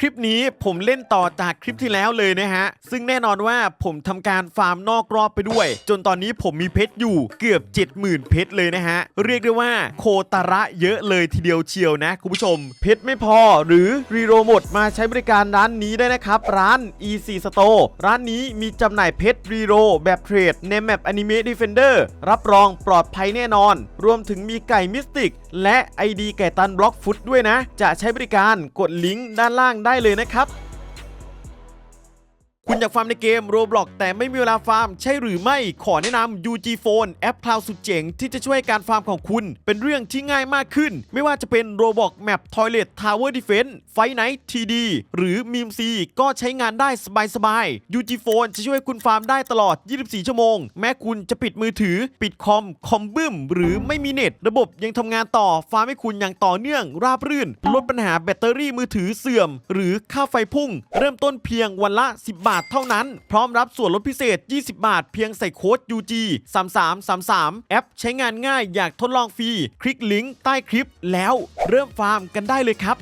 คลิปนี้ผมเล่นต่อจากคลิปที่แล้วเลยนะฮะ ซึ่งแน่นอนว่าผมทำการฟาร์มนอกรอบไปด้วย จนตอนนี้ผมมีเพชรอยู่เกือบ 70,000 เพชรเลยนะฮะ เรียกได้ว่าโคตาระเยอะเลยทีเดียวเชียวนะ คุณผู้ชม เพชรไม่พอหรือรีโรหมดมาใช้บริการร้านนี้ได้นะครับ ร้าน EC Store ร้านนี้มีจำหน่ายเพชรรีโรแบบเทรดในแมป Anime Defender รับรองปลอดภัยแน่นอน รวมถึงมีไก่มิสติก และ ID ไก่ตันบล็อกฟุตด้วยนะ จะใช้บริการกดลิงก์ด้านล่างได้เลยนะครับ คุณอยากฟาร์มในเกม Roblox แต่ไม่มีเวลาฟาร์ม ใช่หรือไม่ขอแนะนำ UG Phone แอปคลาวสุดเจ๋งที่จะช่วยการฟาร์มของคุณ เป็นเรื่องที่ง่ายมากขึ้น ไม่ว่าจะเป็น Roblox Map Toilet Tower Defense Fight Night TD หรือ Meme C ก็ใช้งานได้สบายๆ UG Phone จะช่วยคุณฟาร์มได้ตลอด 24 ชั่วโมง แม้คุณจะปิดมือถือ ปิดคอม คอมบึ้ม หรือไม่มีเน็ต ระบบยังทำงานต่อฟาร์มให้คุณอย่างต่อเนื่อง ราบรื่น ลดปัญหาแบตเตอรี่มือถือเสื่อม หรือค่าไฟพุ่ง เริ่มต้นเพียงวันละ 10 บาทเท่านั้น พร้อมรับส่วนลดพิเศษ 20 บาท เพียงใส่โค้ด UG 3333 แอปใช้งานง่ายอยากทดลองฟรี คลิกลิงก์ใต้คลิปแล้วเริ่มฟาร์มกันได้เลยครับ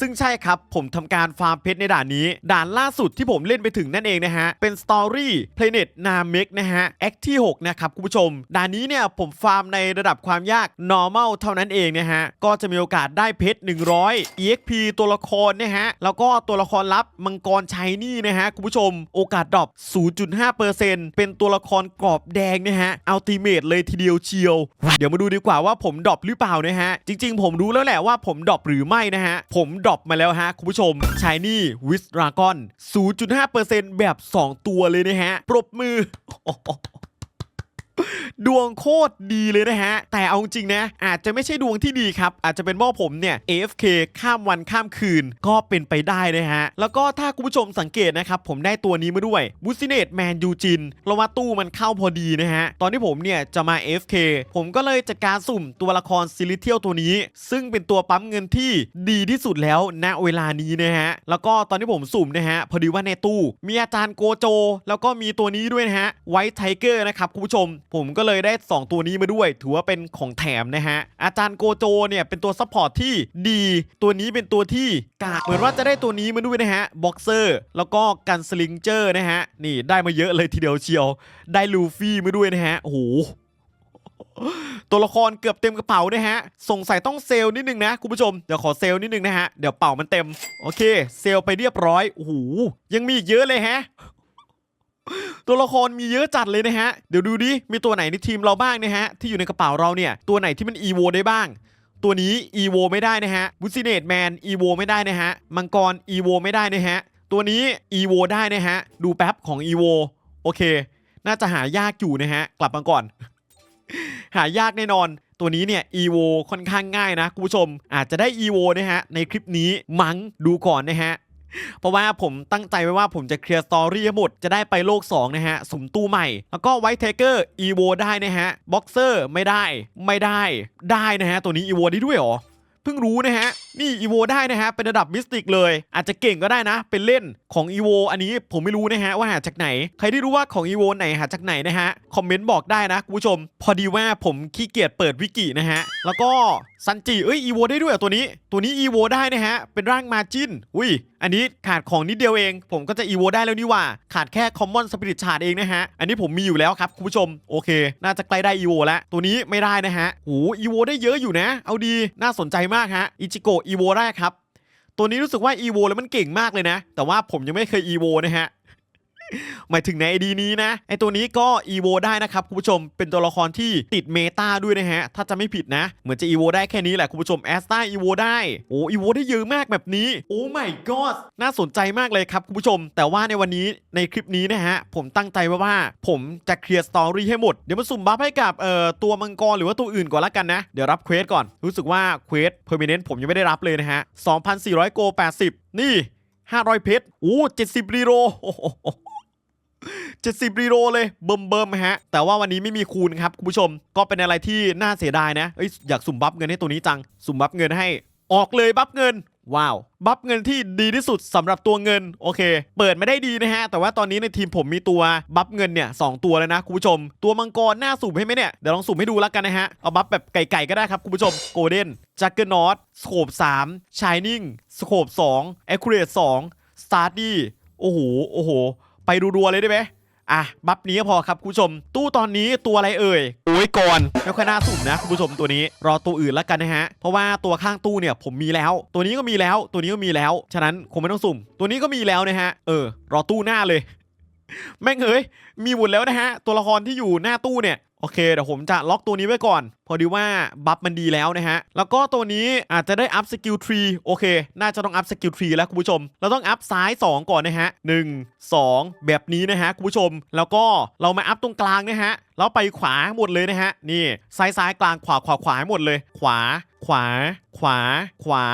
ซึ่งใช่ครับ ผมทำการฟาร์มเพชรในด่านนี้ ด่านล่าสุดที่ผมเล่นไปถึงนั่นเองนะฮะ เป็น Story Planet Namek นะฮะแอคที่ 6 นะครับคุณผู้ชม ด่านนี้เนี่ยผมฟาร์มในระดับความยาก normal เท่านั้นเองนะฮะ ก็จะมีโอกาสได้เพชร 100 EXP ตัวละครนะฮะ แล้วก็ตัวละครลับมังกรชัยนี่นะฮะคุณผู้ชม โอกาสดรอป 0.5%เป็นตัวละครกรอบแดงนะฮะอัลติเมทเลยทีเดียวเชียว เดี๋ยวมาดูดีกว่าว่าผมดรอปหรือเปล่านะฮะ จริง ๆ ผมรู้แล้วแหละว่าผมดรอปหรือไม่นะฮะ ผมดรอปมาแล้วฮะ คุณผู้ชมชายนี่วิสดราก้อน 0.5%แบบ 2 ตัวเลยนะฮะ ปรบมือ ดวงโคตรดีเลยนะฮะ แต่เอาจริงนะ อาจจะไม่ใช่ดวงที่ดีครับ อาจจะเป็นว่าผมเนี่ย AFK ข้ามวันข้ามคืนก็เป็นไปได้นะฮะ แล้วก็ถ้าคุณผู้ชมสังเกตนะครับ ผมได้ตัวนี้มาด้วยบูซิเนตแมนยูจินเราว่าตู้มันเข้าพอดีนะฮะ ตอนที่ผมเนี่ยจะมา AFK ผมก็เลยจัดการสุ่มตัวละครซิลิเทียลตัวนี้ ซึ่งเป็นตัวปั๊มเงินที่ดีที่สุดแล้วณเวลานี้นะฮะ แล้วก็ตอนที่ผมสุ่มนะฮะพอดีว่าในตู้ มีอาจารย์โกโจ แล้วก็มีตัวนี้ด้วยนะฮะไวท์ไทเกอร์นะครับคุณผู้ชมผมก็เลยได้ 2 ตัวนี้มาด้วย ถือว่าเป็นของแถมนะฮะ อาจารย์โกโจเนี่ยเป็นตัวซัพพอร์ตที่ดี ตัวนี้เป็นตัวที่กากเหมือนว่าจะได้ตัวนี้มาด้วยนะฮะบ็อกเซอร์แล้วก็กันสลิงเจอร์นะฮะ นี่ได้มาเยอะเลยทีเดียวเชียว ได้ลูฟี่มาด้วยนะฮะโอ้โหตัวละครเกือบเต็มกระเป๋านะฮะ สงสัยต้องเซลล์นิดนึงนะคุณผู้ชม เดี๋ยวขอเซลล์นิดนึงนะฮะ เดี๋ยวเป่ามันเต็ม โอเค เซลล์ไปเรียบร้อย โอ้โห ยังมีอีกเยอะเลยฮะ ตัวละครมีเยอะจัดเลยนะฮะ เดี๋ยวดูดิ มีตัวไหนในทีมเราบ้างนะฮะ ที่อยู่ในกระเป๋าเราเนี่ย ตัวไหนที่มันอีโวได้บ้าง ตัวนี้อีโวไม่ได้นะฮะบุซิเนตแมนอีโวไม่ได้นะฮะ มังกรอีโวไม่ได้นะฮะ ตัวนี้อีโวได้นะฮะ ดูแป๊บของอีโวโอเค น่าจะหายากอยู่นะฮะ กลับมาก่อน หายากแน่นอนตัวนี้เนี่ย EVO ค่อนข้างง่ายนะคุณผู้ชม อาจจะได้ EVO นะฮะในคลิปนี้มั้งดูก่อนนะฮะ เพราะว่าผมตั้งใจไว้ว่าผมจะเคลียร์สตอรี่ให้หมด จะได้ไปโลก 2 นะฮะ สมตู้ใหม่ แล้วก็ไวท์เทเกอร์ EVO ได้นะฮะบ็อกเซอร์ไม่ได้ไม่ได้ได้นะฮะ ตัวนี้ EVO ได้ด้วยหรอเพิ่งรู้นะฮะ นี่อีโวได้นะฮะ เป็นระดับมิสติกเลย อาจจะเก่งก็ได้นะ เป็นเล่นของอีโวอันนี้ผมไม่รู้นะฮะ ว่าหาจากไหน ใครที่รู้ว่าของอีโวไหนหาจากไหนนะฮะ คอมเมนต์บอกได้นะคุณผู้ชม พอดีว่าผมขี้เกียจเปิดวิกินะฮะ แล้วก็ ซันจิเอ้ยอีโวได้ด้วยตัวนี้ ตัวนี้อีโวได้นะฮะ เป็นร่างมาจินอุ้ย อันนี้ขาดของนิดเดียวเอง ผมก็จะอีโวได้แล้วนี่ว่า ขาดแค่คอมมอนสปิริตชาร์ดเองนะฮะ อันนี้ผมมีอยู่แล้วครับคุณผู้ชม โอเค น่าจะใกล้ได้อีโวแล้ว ตัวนี้ไม่ได้นะฮะโหอีโวได้เยอะอยู่นะ เอาดี น่าสนใจมากฮะ อิจิโกะอีโวได้ครับ ตัวนี้รู้สึกว่าอีโวแล้วมันเก่งมากเลยนะ แต่ว่าผมยังไม่เคยอีโวนะฮะ หมายถึงในไอดีนี้นะไอตัวนี้ก็อีโวได้นะครับคุณผู้ชมเป็นตัวละครที่ติดเมตาด้วยนะฮะ ถ้าจะไม่ผิดนะ เหมือนจะอีโวได้แค่นี้แหละคุณผู้ชมแอสตาอีโวได้ โอ้อีโวได้เยอะมากแบบนี้ โอ้ my god น่าสนใจมากเลยครับคุณผู้ชม แต่ว่าในวันนี้ในคลิปนี้นะฮะ ผมตั้งใจไว้ว่า ผมจะเคลียร์สตอรี่ให้หมด เดี๋ยวมาสุ่มบัฟให้กับเอ่อตัวมังกรหรือว่าตัวอื่นก่อนละกันนะ เดี๋ยวรับเควสก่อน รู้สึกว่าเควสเพอร์มิเนนต์ผมยังไม่ได้รับเลยนะฮะ 2,400 โก 80 นี่ 500 เพชร โอ้70รีโร 70 รีโรเลยเบิ่มเบิ่มฮะ แต่ว่าวันนี้ไม่มีคูณครับคุณผู้ชมก็เป็นอะไรที่น่าเสียดายนะเอ้ยอยากสุ่มบัฟเงินให้ตัวนี้จัง สุ่มบัฟเงินให้ออกเลยบัฟเงินว้าว บัฟเงินที่ดีที่สุดสำหรับตัวเงิน โอเค เปิดไม่ได้ดีนะฮะ แต่ว่าตอนนี้ในทีมผมมีตัวบัฟเงินเนี่ยสองตัวแล้วนะคุณผู้ชม ตัวมังกรหน่าสุ่มให้ไหมเนี่ย เดี๋ยวลองสุ่มให้ดูแล้วกันนะฮะ เอาบัฟแบบไก่ๆก็ได้ครับคุณผู้ชมโกลเด้นจักเกอร์นอตสโคป3ชายนิ่งสโคป2แอคคูเรต2สตาร์ดี้โอ้โหโอ้โห ไปรัวๆเลยได้ไหมอะ บัฟนี้ก็พอครับคุณผู้ชม ตู้ตอนนี้ตัวอะไรเอ่ยโอ้ยก่อนไม่ค่อยน่าสุ่มนะคุณผู้ชมตัวนี้ รอตัวอื่นแล้วกันนะฮะ เพราะว่าตัวข้างตู้เนี่ยผมมีแล้ว ตัวนี้ก็มีแล้ว ตัวนี้ก็มีแล้ว ฉะนั้นคงไม่ต้องสุ่ม ตัวนี้ก็มีแล้วนะฮะ เออ รอตู้หน้าเลย แม่งเอ้ยมีหมดแล้วนะฮะ ตัวละครที่อยู่หน้าตู้เนี่ย โอเคเดี๋ยวผมจะล็อกตัวนี้ไว้ก่อน พอดีว่าบัฟมันดีแล้วนะฮะ แล้วก็ตัวนี้อาจจะได้อัพสกิลทรีโอเค น่าจะต้องอัพสกิลทรีแล้วคุณผู้ชม เราต้องอัพซ้าย 2 ก่อนนะฮะ 1 2 แบบนี้นะฮะคุณผู้ชม แล้วก็เรามาอัพตรงกลางนะฮะ แล้วไปขวาหมดเลยนะฮะ นี่ซ้ายซ้ายกลางขวาขวาขวาหมดเลย ขวาขวา ขวา ขวา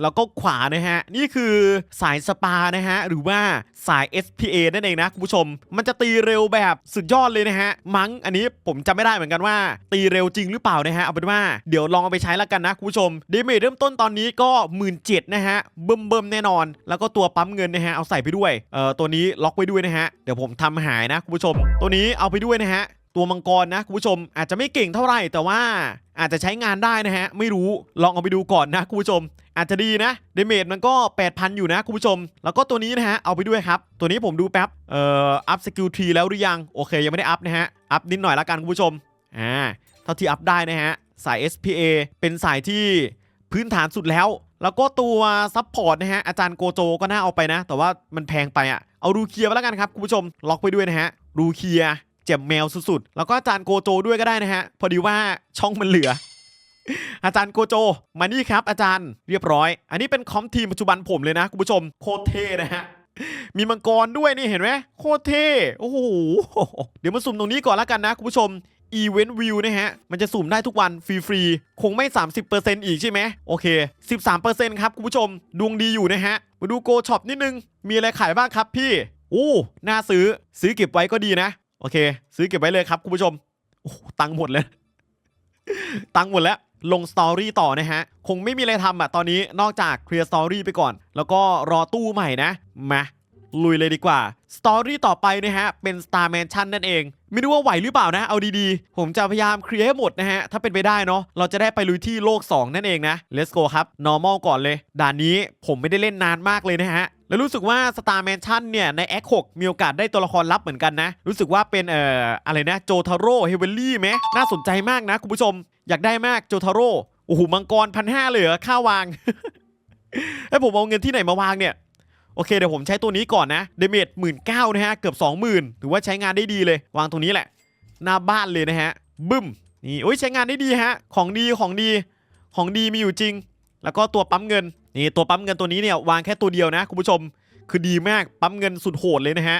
แล้วก็ขวานะฮะ นี่คือสายสปานะฮะ หรือว่าสาย SPA นั่นเองนะคุณผู้ชม มันจะตีเร็วแบบสุดยอดเลยนะฮะ มั้ง อันนี้ผมจำไม่ได้เหมือนกันว่า ตีเร็วจริงหรือเปล่านะฮะเอาเป็นว่าเดี๋ยวลองเอาไปใช้แล้วกันนะคุณผู้ชมเดเมจเริ่มต้นตอนนี้ก็1 7ื่นเจ็ดนะฮะเบิ่มเบิ่มๆแน่นอน แล้วก็ตัวปั๊มเงินนะฮะเอาใส่ไปด้วยเอ่อตัวนี้ล็อกไว้ด้วยนะฮะเดี๋ยวผมทำหายนะคุณผู้ชม ตัวนี้เอาไปด้วยนะฮะตัวมังกรนะคุณผู้ชมอาจจะไม่เก่งเท่าไหร่แต่ว่าอาจจะใช้งานได้นะฮะ ไม่รู้ลองเอาไปดูก่อนนะคุณผู้ชม อาจจะดีนะเดเมจมันก็ 8,000 อยู่นะคุณผู้ชม แล้วก็ตัวนี้นะฮะ เอาไปด้วยครับ ตัวนี้ผมดูแป๊บเอ่ออัพสกิลทรีแล้วหรือยัง โอเค ยังไม่ได้อัพนะฮะ อัพนิดหน่อยละกันคุณผู้ชมอ่า เท่าที่อัพได้นะฮะ สาย SPA เป็นสายที่พื้นฐานสุดแล้ว แล้วก็ตัวซับพอร์ตนะฮะ อาจารย์โกโจก็น่าเอาไปนะ แต่ว่ามันแพงไปอะเอารูเคียร์ไปแล้วกันครับคุณผู้ชม ล็อกไปด้วยนะฮะ รูเคียร์เจ็บแมวสุดๆ แล้วก็อาจารย์โกโจด้วยก็ได้นะฮะ พอดีว่าช่องมันเหลือ อาจารย์โกโจ มานี่ครับ อาจารย์ เรียบร้อย อันนี้เป็นคอมทีมปัจจุบันผมเลยนะคุณผู้ชม โคตรเท่นะฮะมีมังกรด้วยนี่เห็นไหมโคตรเท่ โอ้โห เดี๋ยวมาสุ่มตรงนี้ก่อนแล้วกันนะคุณผู้ชม Event View นะฮะ มันจะสุ่มได้ทุกวันฟรีๆ คงไม่ 30%อีกใช่ไหมโอเค 13%ครับคุณผู้ชม ดวงดีอยู่นะฮะ มาดูโกช็อปนิดนึง มีอะไรขายบ้างครับพี่อู้น่าซื้อ ซื้อเก็บไว้ก็ดีนะ โอเค ซื้อเก็บไว้เลยครับคุณผู้ชม โอ้ ตังค์หมดเลย ตังค์หมดแล้ว ลงสตอรี่ต่อนะฮะ คงไม่มีอะไรทำอะตอนนี้ นอกจากเคลียร์สตอรี่ไปก่อน แล้วก็รอตู้ใหม่นะ มาลุยเลยดีกว่า สตอรี่ต่อไปนะฮะ เป็น Star Mansion นั่นเอง ไม่รู้ว่าไหวหรือเปล่านะ เอาดีๆ ผมจะพยายามเคลียร์ให้หมดนะฮะ ถ้าเป็นไปได้เนาะ เราจะได้ไปลุยที่โลก 2 นั่นเองนะ Let's go ครับ normal ก่อนเลย ด่านนี้ผมไม่ได้เล่นนานมากเลยนะฮะแล้วรู้สึกว่า Star Mansion เนี่ยใน Act 6มีโอกาสได้ตัวละครลับเหมือนกันนะ รู้สึกว่าเป็นเอ่ออะไรนะโจทาโร่เฮเวลลี่ไหมน่าสนใจมากนะคุณผู้ชม อยากได้มากโจทาโร่โอ้โหมังกรพันห้าเลยเหรอค่าวาง ให้ผมเอาเงินที่ไหนมาวางเนี่ย โอเคเดี๋ยวผมใช้ตัวนี้ก่อนนะเดเมจหมื่นเก้านะฮะเกือบ 20,000 ถือว่าใช้งานได้ดีเลย วางตรงนี้แหละ หน้าบ้านเลยนะฮะบึ้มนี่โอ้ยใช้งานได้ดีฮะ ของดีของดีของดีมีอยู่จริง แล้วก็ตัวปั๊มเงินนี่ตัวปั๊มเงินตัวนี้เนี่ยวางแค่ตัวเดียวนะคุณผู้ชม คือดีมากปั๊มเงินสุดโหดเลยนะฮะ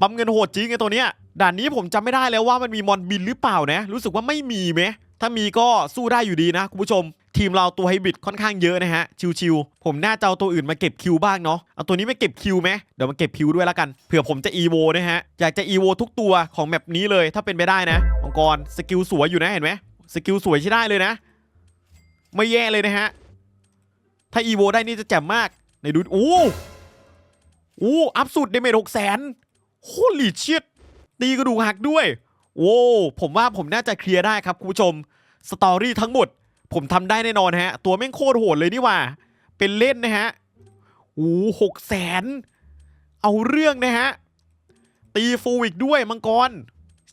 ปั๊มเงินโหดจริงไอ้ตัวเนี้ยด่านนี้ผมจำไม่ได้แล้วว่ามันมีมอนบินหรือเปล่านะ รู้สึกว่าไม่มีไหมถ้ามีก็สู้ได้อยู่ดีนะคุณผู้ชม ทีมเราตัวไฮบริดค่อนข้างเยอะนะฮะ ชิวๆผมน่าจะเอาตัวอื่นมาเก็บคิวบ้างเนาะเอาตัวนี้มาเก็บคิวไหมเดี๋ยวมาเก็บคิวด้วยแล้วกันเผื่อผมจะอีโวนะฮะอยากจะอีโวทุกตัวของแมปนี้เลยถ้าเป็นไปได้นะมังกรสกิลสวยอยู่นะเห็นไหมสกิลสวยใช้ได้เลยนะ ไม่แย่เลยนะฮะถ้าอีโวได้นี่จะแจ่มมากในดูโอ้โอ้อัพสุดเดเมจหกแสนโคตรลีเชียดตีกระดูกหักด้วยโอ้ผมว่าผมน่าจะเคลียร์ได้ครับคุณผู้ชมสตอรี่ทั้งหมด ผมทำได้แน่นอนฮะ ตัวแม่งโคตรโหดเลยนี่ว่า เป็นเล่นนะฮะโอ้หกแสน เอาเรื่องนะฮะ ตีฟูอีกด้วยมังกร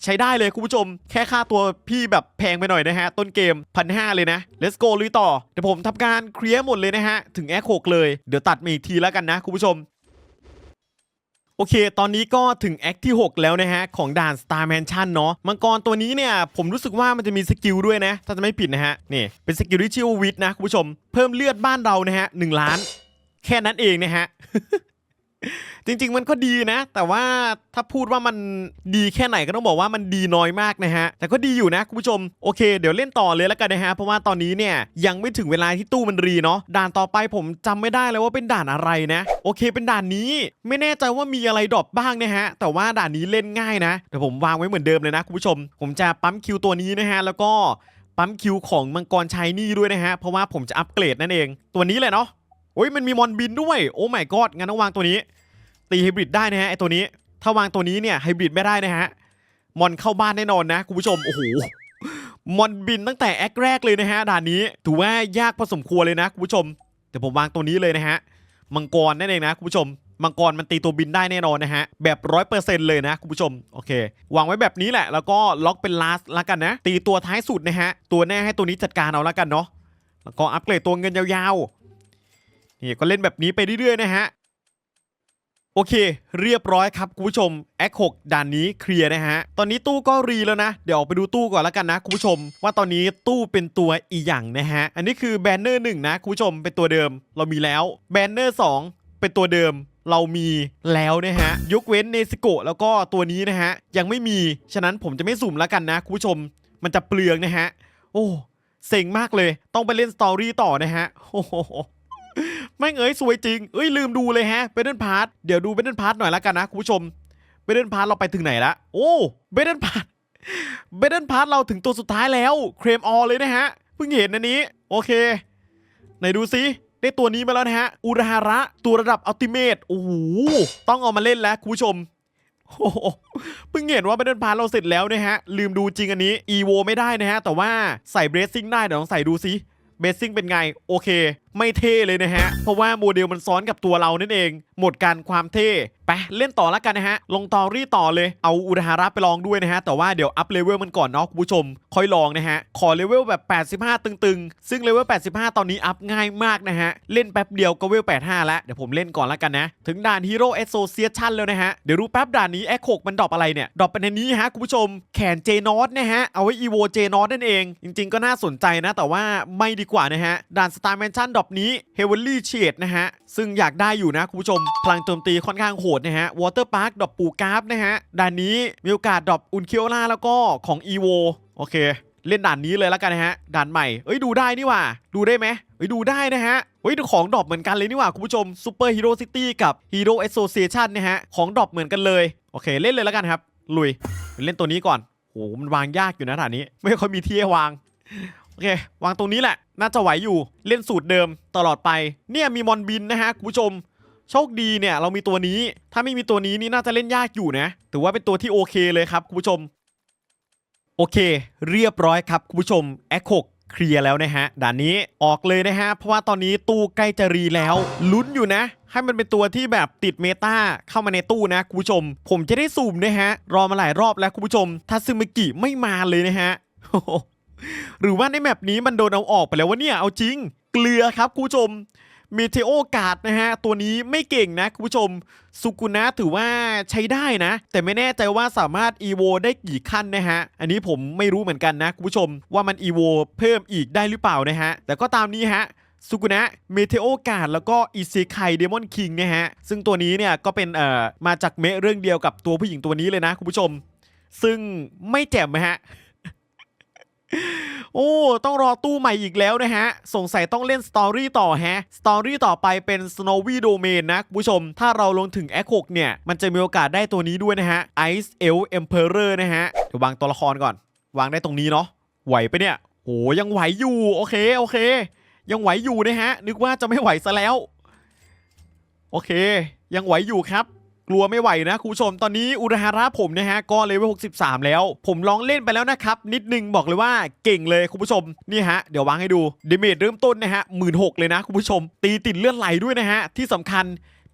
ใช้ได้เลยคุณผู้ชม แค่ค่าตัวพี่แบบแพงไปหน่อยนะฮะ ต้นเกมพันห้าเลยนะ let's go ลุยต่อ เดี๋ยวผมทำการเคลียร์หมดเลยนะฮะ ถึงแอคหกเลย เดี๋ยวตัดมาอีกทีแล้วกันนะคุณผู้ชม โอเค ตอนนี้ก็ถึงแอคที่ 6 แล้วนะฮะ ของด่าน Star Mansion เนาะมังกรตัวนี้เนี่ย ผมรู้สึกว่ามันจะมีสกิลด้วยนะ ถ้าจะไม่ผิดนะฮะ นี่ เป็นสกิลที่ชื่อว่าวิทนะ คุณผู้ชม เพิ่มเลือดบ้านเรานะฮะหนึ่งล้าน แค่นั้นเองนะฮะ จริง ๆ มันก็ดีนะ แต่ว่าถ้าพูดว่ามันดีแค่ไหนก็ต้องบอกว่ามันดีน้อยมากนะฮะ แต่ก็ดีอยู่นะคุณผู้ชม โอเค เดี๋ยวเล่นต่อเลยแล้วกันนะฮะ เพราะว่าตอนนี้เนี่ยยังไม่ถึงเวลาที่ตู้มันรีเนาะ ด่านต่อไปผมจำไม่ได้เลยว่าเป็นด่านอะไรนะ โอเค เป็นด่านนี้ ไม่แน่ใจว่ามีอะไรดรอปบ้างนะฮะ แต่ว่าด่านนี้เล่นง่ายนะ เดี๋ยวผมวางไว้เหมือนเดิมเลยนะคุณผู้ชม ผมจะปั๊มคิวตัวนี้นะฮะ แล้วก็ปั๊มคิวของมังกรชายนี่ด้วยนะฮะ เพราะว่าผมจะอัปเกรดนั่นเอง ตัวนี้เลยเนาะ อ้ยมันมีมอนบินด้วย โอ้ my god งั้นต้องวางตัวนี้ ตีไฮบริดได้นะฮะไอตัวนี้ ถ้าวางตัวนี้เนี่ยไฮบริดไม่ได้นะฮะ มอนเข้าบ้านแน่นอนนะคุณผู้ชม โอ้โห มอนบินตั้งแต่แอคแรกเลยนะฮะด่านนี้ ถือว่ายากพอสมควรเลยนะคุณผู้ชม เดี๋ยวผมวางตัวนี้เลยนะฮะ มังกรนั่นเองนะคุณผู้ชม มังกรมันตีตัวบินได้แน่นอนนะฮะ แบบร้อยเปอร์เซ็นต์เลยนะคุณผู้ชม โอเควางไว้แบบนี้แหละ แล้วก็ล็อกเป็นลาสละกันนะ ตีตัวท้ายสุดนะฮะ ตัวแน่ให้ตัวนี้จัดการเอาละกันเนาะ แล้วก็อัปเกรดตัวเงินยาวๆ นี่ก็เล่นแบบนี้ไปเรื่อยๆนะฮะ โอเค เรียบร้อยครับคุณผู้ชมแอค6ด่านนี้เคลียร์นะฮะ ตอนนี้ตู้ก็รีแล้วนะ เดี๋ยวออกไปดูตู้ก่อนแล้วกันนะคุณผู้ชม ว่าตอนนี้ตู้เป็นตัวอีหยังนะฮะ อันนี้คือแบนเนอร์หนึ่งนะคุณผู้ชมเป็นตัวเดิม เรามีแล้วแบนเนอร์สองเป็นตัวเดิมเรามีแล้วนะฮะยกเว้นเนสโกะแล้วก็ตัวนี้นะฮะ ยังไม่มี ฉะนั้นผมจะไม่สุ่มแล้วกันนะคุณผู้ชม มันจะเปลืองนะฮะ โอ้เซ็งมากเลย ต้องไปเล่นสตอรี่ต่อนะฮะโอ้ ไม่งเอ้ยสวยจริง เอ้ยลืมดูเลยฮะเบเดนพาร์ทเดี๋ยวดูเบเดนพาร์ทหน่อยละกันนะคุณผู้ชมเบเดนพาร์ทเราไปถึงไหนละโอ้เบเดนพาร์ทเบเดนพาร์ทเราถึงตัวสุดท้ายแล้วเครมออเลยนะฮะเพิ่งเห็นอันนี้ โอเคไหนดูซิได้ตัวนี้มาแล้วนะฮะอุราฮาระตัวระดับอัลติเมทโอ้โหต้องเอามาเล่นแล้วคุณผู้ชมโอ้โหเพิ่งเห็นว่าเบเดนพาร์ทเราเสร็จแล้วนะฮะลืมดูจริงอันนี้อีโวไม่ได้นะฮะแต่ว่าใส่เบรสซิ่งได้เดี๋ยวลองใส่ดูซิเบสซิ่งเป็นไง โอเคไม่เท่เลยนะฮะ เพราะว่าโมเดลมันซ้อนกับตัวเรานั่นเอง หมดการความเท่ไปเล่นต่อแล้วกันนะฮะ ลงตอรี่ต่อเลย เอาอุดาฮาระไปลองด้วยนะฮะ แต่ว่าเดี๋ยวอัพเลเวลมันก่อนเนาะคุณผู้ชม ค่อยลองนะฮะ ขอเลเวลแบบ 85 ตึงๆ ซึ่งเลเวล 85 ตอนนี้อัพง่ายมากนะฮะ เล่นแป๊บเดียวก็เวล 85 แล้ว เดี๋ยวผมเล่นก่อนแล้วกันนะ ถึงด่านฮีโร่เอสโซเซียชันแล้วนะฮะ เดี๋ยวรู้แป๊บด่านนี้แอคกมันดรอปอะไรเนี่ย ดรอปเป็นนนี้ฮะคุณผู้ชม แขนเจนอสนะฮะ เอาไว้อีโวเจนอสนั่นเอง จริง ๆ ก็น่าสนใจนะ แต่ว่าไม่ดีกว่านะฮะ ด่านสตาร์แมนชั่นดรอปนี้เฮเวลลี่เชดนะฮะ ซึ่งอยากได้อยู่นะคุณผู้ชม พลังโจมตีค่อนข้างโหดนะฮะวอเตอร์พาร์คดรอปปูกราฟนะฮะด่านนี้มีโอกาสดรอปอุนเคียวล่าแล้วก็ของอีโวโอเค เล่นด่านนี้เลยแล้วกันนะฮะด่านใหม่เอ้ยดูได้นี่ว่า ดูได้ไหมเอ้ยดูได้นะฮะเฮ้ยของดรอปเหมือนกันเลยนี่ว่าคุณผู้ชมซูเปอร์ฮีโร่ซิตี้กับฮีโร่ a อ s โ c i a t i o n นะฮะของดรอปเหมือนกันเลยโอเค เล่นเลยแล้วกันครับลุยเล่นตัวนี้ก่อนโหมันวางยากอยู่นะด่านนี้ ไม่ค่อยมีที่ให้วาง อเควางตรงนี้แหละ น่าจะไหวอยู่เล่นสูตรเดิมตลอดไป เนี่ยมีมอนบินนะฮะคุณผู้ชม โชคดีเนี่ยเรามีตัวนี้ ถ้าไม่มีตัวนี้นี่น่าจะเล่นยากอยู่นะถือว่าเป็นตัวที่โอเคเลยครับคุณผู้ชม โอเค เรียบร้อยครับคุณผู้ชมแอคกเคลียร์แล้วนะฮะด่านนี้ออกเลยนะฮะเพราะว่าตอนนี้ตู้ใกล้จะรีแล้วลุ้นอยู่นะ ให้มันเป็นตัวที่แบบติดเมตาเข้ามาในตู้นะคุณผู้ชม ผมจะได้สุ่มนะฮะรอมาหลายรอบแล้วคุณผู้ชมถ้าซึมิกิไม่มาเลยนะฮะ หรือว่าในแมปนี้มันโดนเอาออกไปแล้ววะเนี่ย เอาจริง เกลือครับคุณผู้ชมเมเทโอกาดนะฮะ ตัวนี้ไม่เก่งนะคุณผู้ชมสุกุนะถือว่าใช้ได้นะ แต่ไม่แน่ใจว่าสามารถอีโวได้กี่ขั้นนะฮะ อันนี้ผมไม่รู้เหมือนกันนะคุณผู้ชม ว่ามันอีโวเพิ่มอีกได้หรือเปล่านะฮะ แต่ก็ตามนี้ฮะสุกุนะเมเทโอกาดแล้วก็อิเซไคเดมอนคิงนะฮะ ซึ่งตัวนี้เนี่ยก็เป็นเอ่อมาจากเมเรื่องเดียวกับตัวผู้หญิงตัวนี้เลยนะคุณผู้ชม ซึ่งไม่แจ่มฮะ โอ้ ต้องรอตู้ใหม่อีกแล้วนะฮะ สงสัยต้องเล่นสตอรี่ต่อแฮะ สตอรี่ต่อไปเป็น Snowy Domain นะคุณผู้ชม ถ้าเราลงถึงแอคหกเนี่ย มันจะมีโอกาสได้ตัวนี้ด้วยนะฮะ Ice Elf Emperor นะฮะ เดี๋ยววางตัวละครก่อน วางได้ตรงนี้เนาะ ไหวปะเนี่ยโอ้ยังไหวอยู่ โอเค โอเค ยังไหวอยู่นะฮะ นึกว่าจะไม่ไหวซะแล้ว โอเค ยังไหวอยู่ครับ กลัวไม่ไหวนะคุณผู้ชมตอนนี้อุราฮาระผมนะฮะก็เลเวล63 แล้ว ผมลองเล่นไปแล้วนะครับ นิดนึงบอกเลยว่าเก่งเลยคุณผู้ชมนี่ฮะเดี๋ยววางให้ดูเดเมจเริ่มต้นนะฮะหมื่นหกเลยนะคุณผู้ชม ตีติดเลือดไหลด้วยนะฮะที่สำคัญ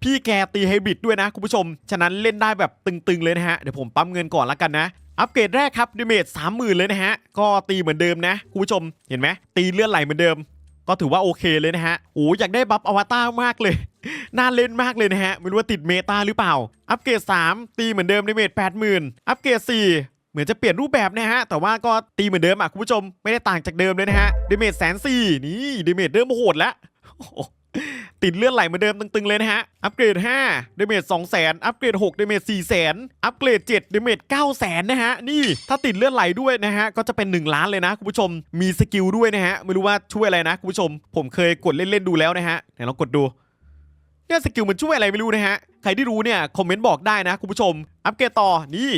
พี่แกตีไฮบริดด้วยนะคุณผู้ชม ฉะนั้นเล่นได้แบบตึงๆเลยนะฮะเดี๋ยวผมปั๊มเงินก่อนละกันนะอัปเกรดแรกครับเดเมจ30,000เลยนะฮะ ก็ตีเหมือนเดิมนะคุณผู้ชมเห็นไหมตีเลือดไหลเหมือนเดิม ก็ถือว่าโอเคเลยนะฮะโอ้อยากได้บัฟอวตารมากเลย น่าเล่นมากเลยนะฮะ ไม่รู้ว่าติดเมตาหรือเปล่า อัปเกรด 3 ตีเหมือนเดิมในเมทแปดหมื่นอัปเกรด4เหมือนจะเปลี่ยนรูปแบบนะฮะ แต่ว่าก็ตีเหมือนเดิมอะคุณผู้ชมไม่ได้ต่างจากเดิมเลยนะฮะเดเมจแสนสี่นี่เดเมจเริ่มโหดแล้ว ติดเลือดไหลเหมือนเดิมตึงๆเลยนะฮะ อัปเกรด5เดเมจ2แสนอัปเกรด6เดเมจ4แสนอัปเกรด7เดเมจ9แสนนะฮะ นี่ถ้าติดเลือดไหลด้วยนะฮะ ก็จะเป็น 1 ล้านเลยนะคุณผู้ชม มีสกิลด้วยนะฮะ ไม่รู้ว่าช่วยอะไรนะคุณผู้ชม ผมเคยกดเล่นๆดูแล้วนะฮะไหนลองกดดูเนี่ยสกิลมันช่วยอะไรไม่รู้นะฮะ ใครที่รู้เนี่ยคอมเมนต์บอกได้นะคุณผู้ชม อัปเกรดต่อนี่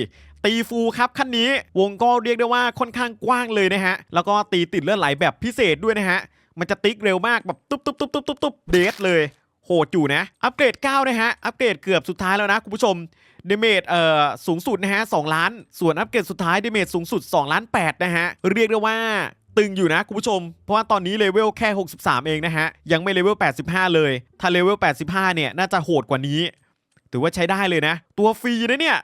ตีฟูครับขั้นนี้วงก็เรียกได้ว่าค่อนข้างกว้างเลยนะฮะ แล้วก็ตีติดเลือดไหลแบบพิเศษด้วยนะฮะ มันจะติ๊กเร็วมากแบบตุ๊บตุ๊บตุ๊บตุ๊บตุ๊บตุ๊บเดสเลยโหดอยู่นะอัปเกรด 9 นะฮะ อัปเกรดเกือบสุดท้ายแล้วนะคุณผู้ชมเดเมจเอ่อสูงสุดนะฮะ 2 ล้าน ส่วนอัปเกรดสุดท้ายเดเมจสูงสุด 2 ล้าน 8 นะฮะ เรียกได้ว่าตึงอยู่นะคุณผู้ชม เพราะว่าตอนนี้เลเวลแค่ 63 เองนะฮะ ยังไม่เลเวล 85 เลย ถ้าเลเวล 85 เนี่ย น่าจะโหดกว่านี้ ถือว่าใช้ได้เลยนะ ตัวฟรีนะเนี่ย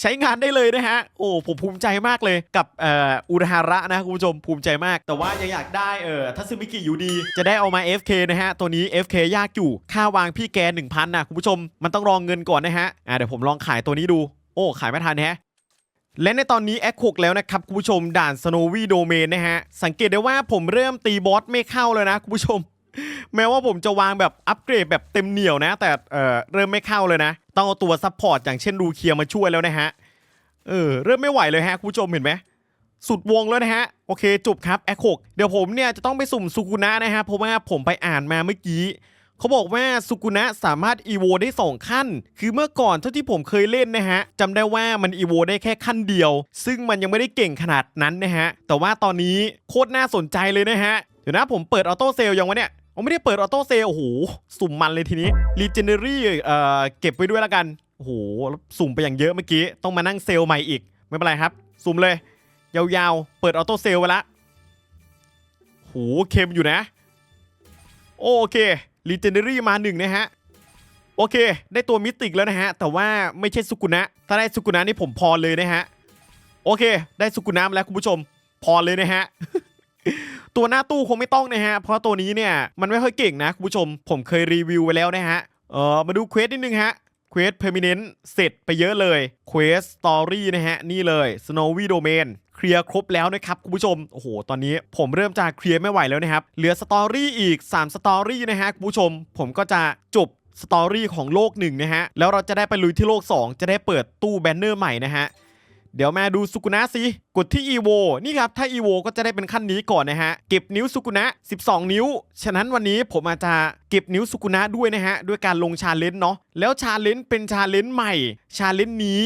ใช้งานได้เลยนะฮะ โอ้ผมภูมิใจมากเลยกับเอ่ออุราฮาระนะคุณผู้ชมภูมิใจมาก แต่ว่ายังอยากได้เออทัซึมิกิอยู่ดี จะได้เอามา FK นะฮะ ตัวนี้ FK ยากอยู่ ค่าวางพี่แก 1,000นะคุณผู้ชม มันต้องรองเงินก่อนนะฮะ อ่าเดี๋ยวผมลองขายตัวนี้ดู โอ้ ขายไม่ทันแฮะและในตอนนี้แอค6แล้วนะครับ คุณผู้ชมด่าน Snowy Domain นะฮะ สังเกตได้ว่าผมเริ่มตีบอสไม่เข้าแล้วนะคุณผู้ชม แม้ว่าผมจะวางแบบอัปเกรดแบบเต็มเหนียวนะ แต่เออเริ่มไม่เข้าเลยนะ ต้องเอาตัวซัพพอร์ตอย่างเช่นรูเคียร์มาช่วยแล้วนะฮะ เออ เริ่มไม่ไหวเลยฮะคุณผู้ชมเห็นไหมสุดวงแล้วนะฮะ โอเคจบครับแอค6เดี๋ยวผมเนี่ยจะต้องไปสุ่มสุกุนะนะฮะเพราะว่าผมไปอ่านมาเมื่อกี้เขาบอกว่าสุกุนะสามารถอีโวได้ 2 ขั้น คือเมื่อก่อนเท่าที่ผมเคยเล่นนะฮะจำได้ว่ามันอีโวได้แค่ขั้นเดียว ซึ่งมันยังไม่ได้เก่งขนาดนั้นนะฮะ แต่ว่าตอนนี้โคตรน่าสนใจเลยนะฮะ เดี๋ยวนะผมเปิดออโต้เซลยังวะเนี่ย ผมไม่ได้เปิดออโต้เซลโอ้โห สุ่มมันเลยทีนี้รีเจเนอรี่เอ่อเก็บไว้ด้วยละกัน โอ้โหล้วสุ่มไปอย่างเยอะเมื่อกี้ ต้องมานั่งเซลใหม่อีก ไม่เป็นไรครับ สุ่มเลย ยาวๆ เปิดออโต้เซลไปละโหเค็มอยู่นะ โอเครีเจเนอรี่มาหนึ่งนะฮะ โอเค ได้ตัวมิติกแล้วนะฮะ แต่ว่าไม่ใช่สุกุนะ ถ้าได้สุกุนะนี่ผมพอเลยนะฮะ โอเค ได้สุกุนะมาแล้วคุณผู้ชม พอเลยนะฮะ ตัวหน้าตู้คงไม่ต้องนะฮะ เพราะตัวนี้เนี่ยมันไม่ค่อยเก่งนะคุณผู้ชม ผมเคยรีวิวไว้แล้วนะฮะ เออมาดูเควสนิดนึงฮะ เควสเพอร์มิเนนต์เสร็จไปเยอะเลย เควสสตอรี่นะฮะ นี่เลย Snowy Domain เคลียร์ครบแล้วนะครับคุณผู้ชม โอ้โห ตอนนี้ผมเริ่มจะเคลียร์ไม่ไหวแล้วนะครับ เหลือสตอรี่อีก 3 สตอรี่นะฮะคุณผู้ชม ผมก็จะจบสตอรี่ของโลกหนึ่งนะฮะ แล้วเราจะได้ไปลุยที่โลก 2 จะได้เปิดตู้แบนเนอร์ใหม่นะฮะ เดี๋ยวมาดูสุกุนะสิ กดที่ EVO นี่ครับ ถ้า EVO ก็จะได้เป็นขั้นนี้ก่อนนะฮะ เก็บนิ้วสุกุนะ 12 นิ้ว ฉะนั้นวันนี้ผมอาจจะเก็บนิ้วสุกุนะด้วยนะฮะ ด้วยการลงชาเลนจ์เนาะ แล้วชาเลนจ์เป็นชาเลนจ์ใหม่ ชาเลนจ์นี้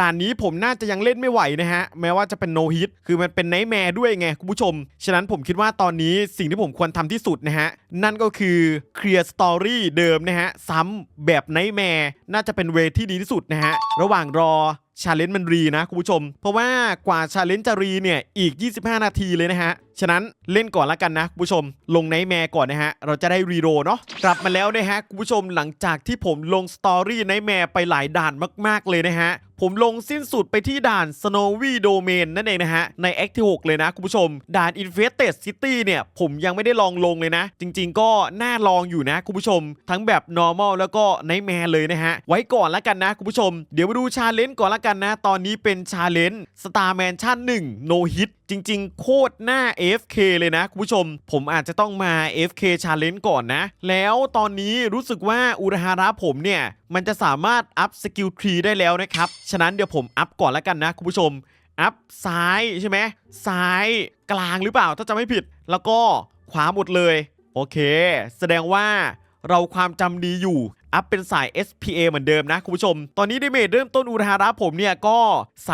ด่านนี้ผมน่าจะยังเล่นไม่ไหวนะฮะ แม้ว่าจะเป็นโนฮิตคือมันเป็นไนท์แมร์ด้วยไงคุณผู้ชม ฉะนั้นผมคิดว่าตอนนี้สิ่งที่ผมควรทำที่สุดนะฮะ นั่นก็คือเคลียร์สตอรี่เดิมนะฮะ ซ้ำแบบไนท์แมร์น่าจะเป็นเวที่ดีที่สุดนะฮะ ระหว่างรอ ชาเลนจ์มันรีนะคุณผู้ชม เพราะว่ากว่าชาเลนจ์จะรีเนี่ยอีก 25 นาทีเลยนะฮะฉะนั้นเล่นก่อนละกันนะคุณผู้ชม ลงไนแมร์ก่อนนะฮะ เราจะได้รีโรเนาะกลับมาแล้วนะฮะคุณผู้ชมหลังจากที่ผมลงสตอรี่ไนแมร์ไปหลายด่านมาก ๆ เลยนะฮะผมลงสิ้นสุดไปที่ด่าน Snowy Domain นั่นเองนะฮะ ใน Act ที่ 6 เลยนะคุณผู้ชม ด่าน Infested City เนี่ย ผมยังไม่ได้ลองลงเลยนะ จริง ๆ ก็น่าลองอยู่นะคุณผู้ชม ทั้งแบบ normal แล้วก็ Nightmare เลยนะฮะ ไว้ก่อนละกันนะคุณผู้ชม เดี๋ยวมาดูชาเลนจ์ก่อนละกันนะ ตอนนี้เป็นชาเลนจ์ Star Mansion 1 No Hit จริง ๆ โคตรหน้า AFK เลยนะคุณผู้ชม ผมอาจจะต้องมา AFK Challenge ก่อนนะ แล้วตอนนี้รู้สึกว่าอุรหาระผมเนี่ยมันจะสามารถอัพสกิลทรีได้แล้วนะครับ ฉะนั้นเดี๋ยวผมอัพก่อนแล้วกันนะคุณผู้ชม อัพซ้ายใช่ไหมซ้ายกลางหรือเปล่าถ้าจะไม่ผิด แล้วก็ขวาหมดเลย โอเค แสดงว่า เราความจำดีอยู่ อัพเป็นสาย SPA เหมือนเดิมนะคุณผู้ชม ตอนนี้ดเมจเริ่มต้นอุทาระผมเนี่ยก็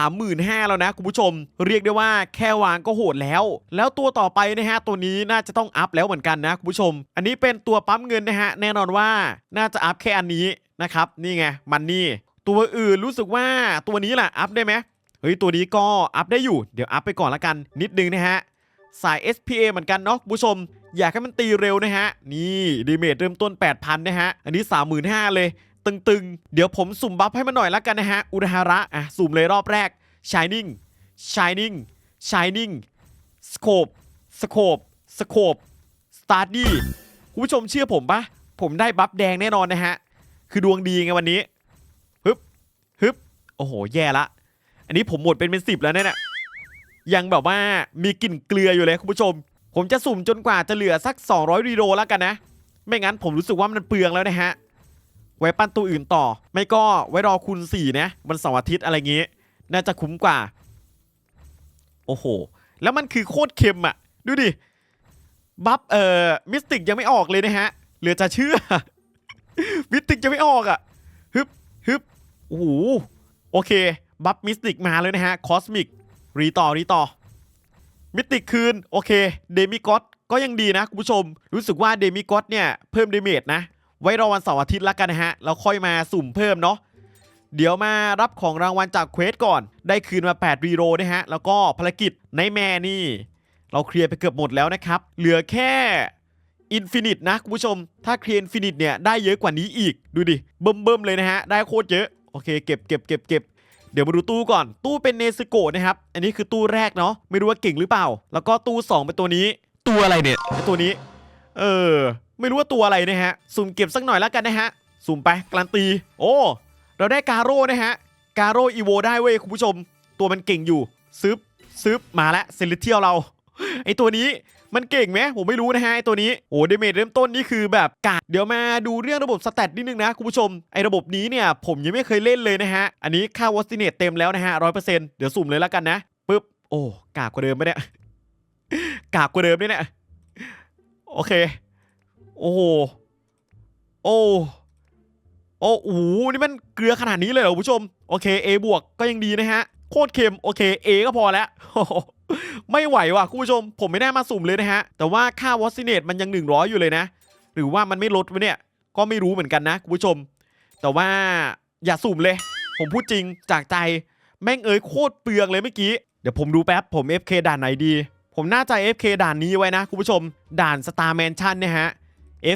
35,000 แล้วนะคุณผู้ชม เรียกได้ว่าแค่วางก็โหดแล้ว แล้วตัวต่อไปนะฮะ ตัวนี้น่าจะต้องอัพแล้วเหมือนกันนะคุณผู้ชม อันนี้เป็นตัวปั๊มเงินนะฮะ แน่นอนว่าน่าจะอัพแค่อันนี้นะครับ นี่ไง มันนี่ ตัวอื่นรู้สึกว่าตัวนี้แหละอัพได้ไหมเฮ้ย ตัวนี้ก็อัพได้อยู่ เดี๋ยวอัพไปก่อนละกัน นิดนึงนะฮะ สาย SPA เหมือนกันเนาะคุณผู้ชม อยากให้มันตีเร็วนะฮะ นี่ดีเมจเริ่มต้น 8,000 นะฮะ อันนี้ 35,000 เลย ตึงๆ เดี๋ยวผมสุ่มบัฟให้มันหน่อยละกันนะฮะ อุดหาระ อะ สุ่มเลยรอบแรก Shining Shining Shining Scope Scope Scope Study คุณผู้ชมเชื่อผมปะผมได้บัฟแดงแน่นอนนะฮะ คือดวงดีไงวันนี้ฮึบฮึบโอ้โห แย่ละ อันนี้ผมหมดเป็นเป็นสิบแล้วเนี่ยยังแบบว่ามีกลิ่นเกลืออยู่เลยคุณผู้ชม ผมจะสุ่มจนกว่าจะเหลือสัก 200 รีโดแล้วกันนะ ไม่งั้นผมรู้สึกว่ามันเปลืองแล้วนะฮะ ไว้ปั้นตัวอื่นต่อ ไม่ก็ไว้รอคูณ4นะวันเสาร์อาทิตย์อะไรเงี้ น่าจะคุ้มกว่า โอ้โห แล้วมันคือโคตรเค็มอะดูดิ บัฟเอ่อ มิสติกยังไม่ออกเลยนะฮะ เหลือจะเชื่อ มิสติกยังไม่ออกอะ ฮึบ ฮึบ โอ้โห โอเค บัฟมิสติกมาเลยนะฮะ คอสมิก รีต่อ รีต่อ มิติคืน โอเค เดมิกอตก็ยังดีนะคุณผู้ชม รู้สึกว่าเดมิกอตเนี่ย เพิ่มเดเมจนะ ไว้รอวันเสาร์อาทิตย์ละกันนะฮะแล้วค่อยมาสุ่มเพิ่มเนาะเดี๋ยวมารับของรางวัลจากเควสก่อน ได้คืนมา 8 รีโรนะฮะ แล้วก็ภารกิจในแม่นี่ เราเคลียร์ไปเกือบหมดแล้วนะครับ เหลือแค่อินฟินิตนะคุณผู้ชม ถ้าเคลียร์อินฟินิตเนี่ยได้เยอะกว่านี้อีก ดูดิ เบิ่มๆเลยนะฮะ ได้โคตรเยอะ โอเค เก็บเก็บเก็บเก็บ เดี๋ยวมาดูตู้ก่อน ตู้เป็นเนสโกะนะครับ อันนี้คือตู้แรกเนาะ ไม่รู้ว่าเก่งหรือเปล่า แล้วก็ตู้สองเป็นตัวนี้ ตัวอะไรเนี่ยไอตัวนี้ เออ ไม่รู้ว่าตัวอะไรนะฮะ สุ่มเก็บสักหน่อยแล้วกันนะฮะ สุ่มไปการันตี โอ้ เราได้การโร่นะฮะ การโร่อีโวได้เว้ยคุณผู้ชม ตัวมันเก่งอยู่ซึบซึบมาแล้วเซเลเทียลเรา ไอตัวนี้ มันเก่งไหมผมไม่รู้นะฮะไอตัวนี้โอ้เดเมจเริ่มต้นนี่คือแบบกากเดี๋ยวมาดูเรื่องระบบสแตทนิดนึงนะคุณผู้ชมไอระบบนี้เนี่ยผมยังไม่เคยเล่นเลยนะฮะอันนี้ค่าวอสติเนตเต็มแล้วนะฮะร้อยเปอร์เซ็นต์เดี๋ยวสุ่มเลยแล้วกันนะปึ๊บโอ้กากกว่าเดิมไหมเนี่ยกากกว่าเดิมเนี่ยโอเค โอ้โหโอ้โอ้โหนี่มันเกลือขนาดนี้เลยเหรอคุณผู้ชม โอเค A บวกก็ยังดีนะฮะ โคตรเค็มโอเค A ก็พอแล้วไม่ไหวว่ะคุณผู้ชม ผมไม่ได้มาสุ่มเลยนะฮะ แต่ว่าค่าวอสซิเนตมันยัง 100 อยู่เลยนะ หรือว่ามันไม่ลดวะเนี่ย ก็ไม่รู้เหมือนกันนะคุณผู้ชม แต่ว่าอย่าสุ่มเลย ผมพูดจริงจากใจแม่งเอ้ยโคตรเปลืองเลยเมื่อกี้ เดี๋ยวผมดูแป๊บ ผม FK ด่านไหนดี ผมน่าจะ FK ด่านนี้ไว้นะคุณผู้ชม ด่าน Star Mansion เนี่ยฮะ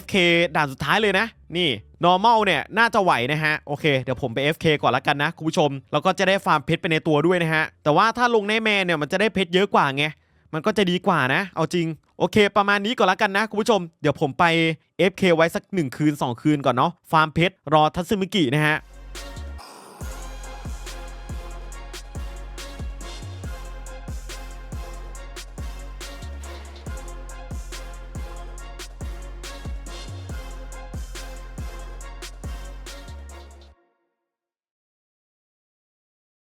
FK ด่านสุดท้ายเลยนะ นี่ normal เนี่ย น่าจะไหวนะฮะ โอเค เดี๋ยวผมไป FK ก่อนละกันนะ คุณผู้ชม แล้วก็จะได้ฟาร์มเพชรไปในตัวด้วยนะฮะ แต่ว่าถ้าลงในแมนเนี่ย มันจะได้เพชรเยอะกว่าไง มันก็จะดีกว่านะ เอาจริง โอเค ประมาณนี้ก่อนละกันนะ คุณผู้ชม เดี๋ยวผมไป FK ไว้สัก 1 คืน 2 คืนก่อนเนาะ ฟาร์มเพชร รอทัตสึมิกินะฮะ